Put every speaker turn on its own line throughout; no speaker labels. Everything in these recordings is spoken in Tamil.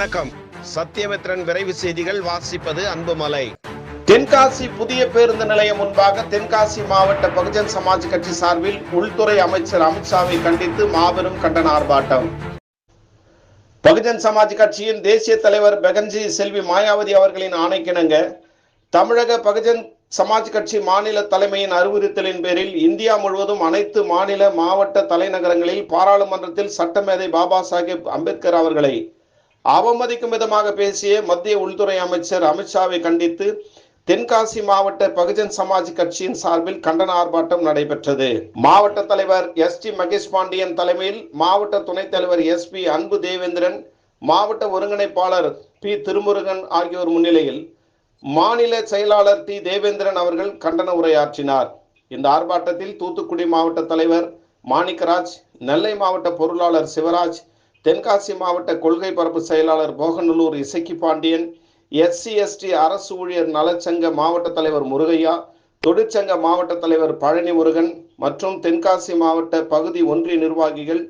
வணக்கம். சத்தியமித்ரன் விரைவு செய்திகள் வாசிப்பது அன்புமலை. தென்காசி புதிய பேருந்து நிலையம் முன்பாக தென்காசி மாவட்ட பகுஜன் சமாஜ் கட்சி சார்பில் உள்துறை அமைச்சர் அமித்ஷாவை கண்டித்து மாபெரும் கண்டன ஆர்ப்பாட்டம். பகுஜன் சமாஜ் கட்சியின் தேசிய தலைவர் பெகன்ஜி செல்வி மாயாவதி அவர்களின் ஆணைக்கிணங்க தமிழக பகுஜன் சமாஜ் கட்சி மாநில தலைமையின் அறிவுறுத்தலின் பேரில் இந்தியா முழுவதும் அனைத்து மாநில மாவட்ட தலைநகரங்களில் பாராளுமன்றத்தில் சட்டமேதை பாபா சாஹேப் அம்பேத்கர் அவர்களை அவமதிக்கும் விதமாக பேசிய மத்திய உள்துறை அமைச்சர் அமித்ஷாவை கண்டித்து தென்காசி மாவட்ட பகுஜன் சமாஜ் கட்சியின் சார்பில் கண்டன ஆர்ப்பாட்டம் நடைபெற்றது. மாவட்ட தலைவர் எஸ் டி மகேஷ் பாண்டியன் தலைமையில் மாவட்ட துணைத் தலைவர் எஸ் பி அன்பு தேவேந்திரன் மாவட்ட ஒருங்கிணைப்பாளர் பி திருமுருகன் ஆகியோர் முன்னிலையில் மாநில செயலாளர் டி தேவேந்திரன் அவர்கள் கண்டன உரையாற்றினார். இந்த ஆர்ப்பாட்டத்தில் தூத்துக்குடி மாவட்ட தலைவர் மாணிக்கராஜ் நெல்லை மாவட்ட பொருளாளர் சிவராஜ் தென்காசி மாவட்ட கொள்கை பரப்பு செயலாளர் போகநல்லூர் இசக்கி பாண்டியன் எஸ்சி எஸ்டி அரசு ஊழியர் நலச்சங்க மாவட்ட தலைவர் முருகையா தொழிற்சங்க மாவட்ட தலைவர் பழனி முருகன் மற்றும் தென்காசி மாவட்ட பகுதி ஒன்றிய நிர்வாகிகள்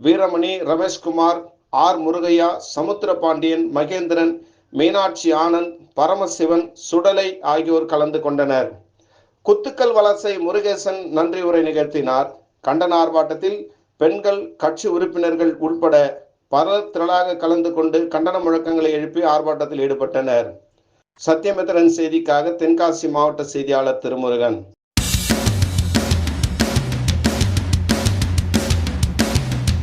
வீரமணி ரமேஷ்குமார் ஆர் முருகையா சமுத்திர பாண்டியன் மகேந்திரன் மீனாட்சி ஆனந்த் பரமசிவன் சுடலை ஆகியோர் கலந்து கொண்டனர். குத்துக்கல் வலசை முருகேசன் நன்றி உரை நிகழ்த்தினார். கண்டன ஆர்ப்பாட்டத்தில் பெண்கள் கட்சி உறுப்பினர்கள் உட்பட பலர் திரளாக கலந்து கொண்டு கண்டன முழக்கங்களை எழுப்பி ஆர்ப்பாட்டத்தில் ஈடுபட்டனர். சத்தியமித்திரன் செய்திக்காக தென்காசி மாவட்ட செய்தியாளர் திருமுருகன்.